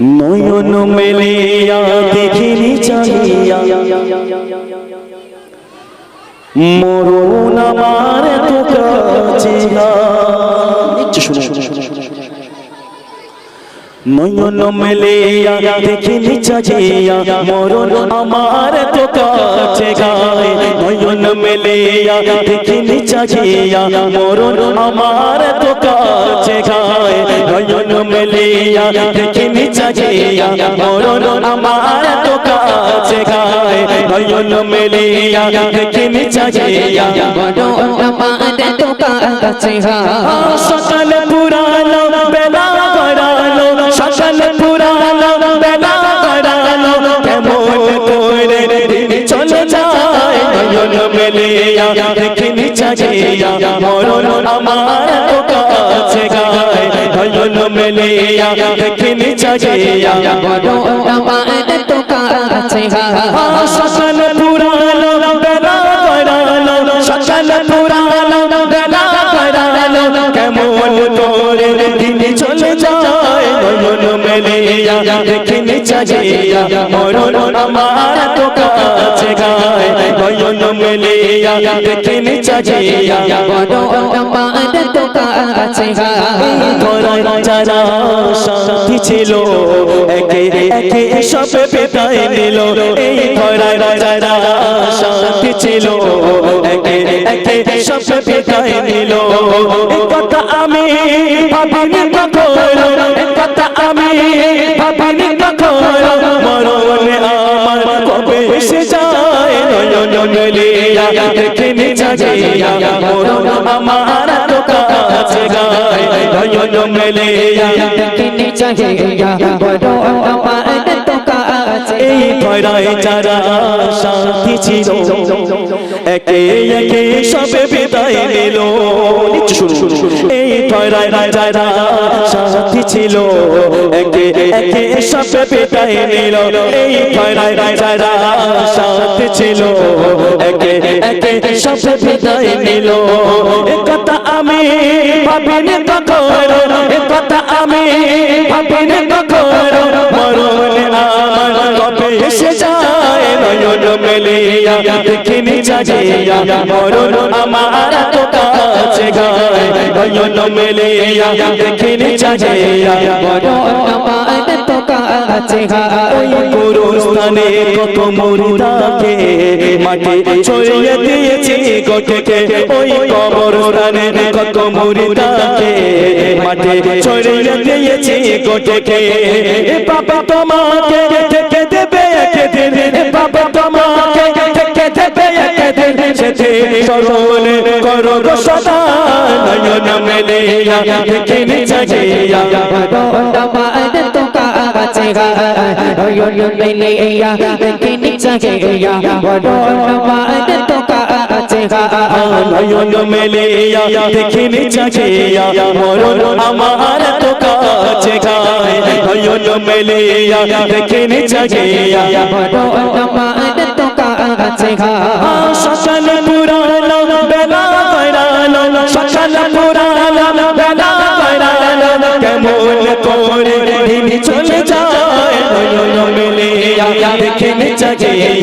নয়ন মেলিয়া দেখিনি চাহিয়া। মরণ আমার তো কাছে নয়ন মেলিয়া দেখিনি চাহিয়া। মরণ আমার তো কাছে গায় নয়ন মেলিয়া দেখিনি চাহিয়া মরণ আমার তো কাছে খায়। নয়ন মেলিয়া দেখিনি চাহিয়া মরণ আমার তো কাছে খায়। নয়ন মেলিয়া দেখিনি চাহিয়া সকাল দেখিনি চাহিয়া মরণ আমার তো কাছে গায়। নয়ন মেলিয়া দেখিনি চাহিয়া সকাল পুরানো বেলা সকাল পুরানো বেলা কেমন করে দিন চলে যায়। নয়ন মেলিয়া দেখিনি চাহিয়া মরণ আমার তো কাছে গায় নয়ন মেলিয়া দেখিনি চাহিয়া ধরায় যারা শান্তি ছিল একে একে ছিল মেলিয়া দেখিনি মরণ আমার তো কাছে গায় নয়ন মেলিয়া এই ভরায় যারা শান্তি ছিল, একে একে সবে বিদায় নিল। এই ভরায় যারা শান্তি ছিল, একে একে সবে বিদায় নিল। এই ভরায় যারা শান্তি ছিল, একে একে সবে বিদায় নিল। কথা আমি ভাবিনি কখনো। চাহিয়া মরণ আমার তো কাছে গায় নয়ন মেলিয়া, দেখিনি চাহিয়া ওই গুরুস্থানে কত মুর্দাকে মাটি ছড়িয়ে দিয়েছি গোটকে ওই কবরস্থানে কত মুর্দাকে মাটি ছড়িয়ে দিয়েছি গোটকে এ বাবা সেদিন করো গো সদা নয়ন মেলিয়া দেখিনি চাহিয়া নয়ন মেলিয়া দেখিনি চাহিয়া মরণ আমার তো কাছে নয়ন মেলিয়া দেখিনি চাহিয়া সকাল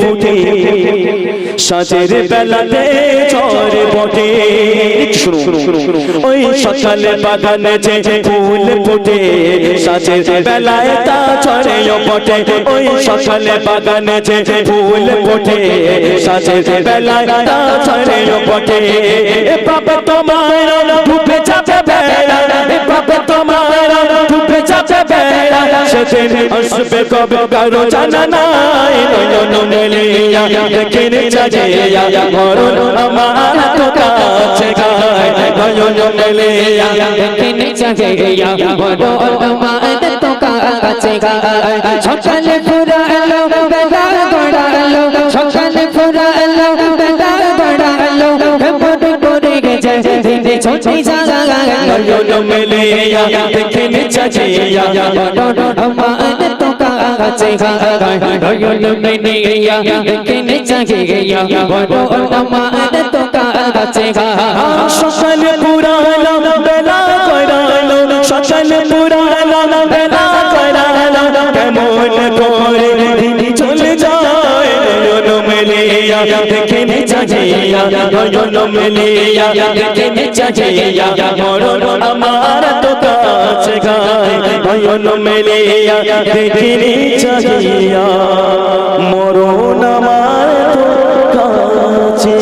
ফুটে সাজের বেলাতে ঝড় বটে। ওই সকালে বাগানে যে ফুল ফুটে, সাজের বেলায় তা ঝড়ে বটে। ওই সকালে বাগানে যে ফুল ফুটে, সাজের বেলায় তা ঝড়ে বটে। বাবা তোমার যাবে বেলা এ বাবা তোমার ডুবে যাবে বেলা সেদিন আসবে কবে কারও জানা নাই। নয়ন মেলিয়া, দেখেন চাজিয়া, মরণ আমার তো কাছে গায়। নয়ন মেলিয়া, দেখেন চাজিয়া, মরণ আমার তো কাছে গায়। সকালে পুরা ফুরালো বেলা ফুরালো বেলা গড়ালো কেমন করে গেছে দিনে ছুটে যায় নয়ন মেলিয়া দেখিনি কাছে কেনে চাহিয়া বড় আমার তো কাছে সকালে মেলিয়া দেখিনি চাচিয়া নয়ন মেলিয়া দেখিনি মরণ আমার তো কাছে গায়, নয়ন মেলিয়া দেখিনি চাচিয়া মরণ আমার তো কাছে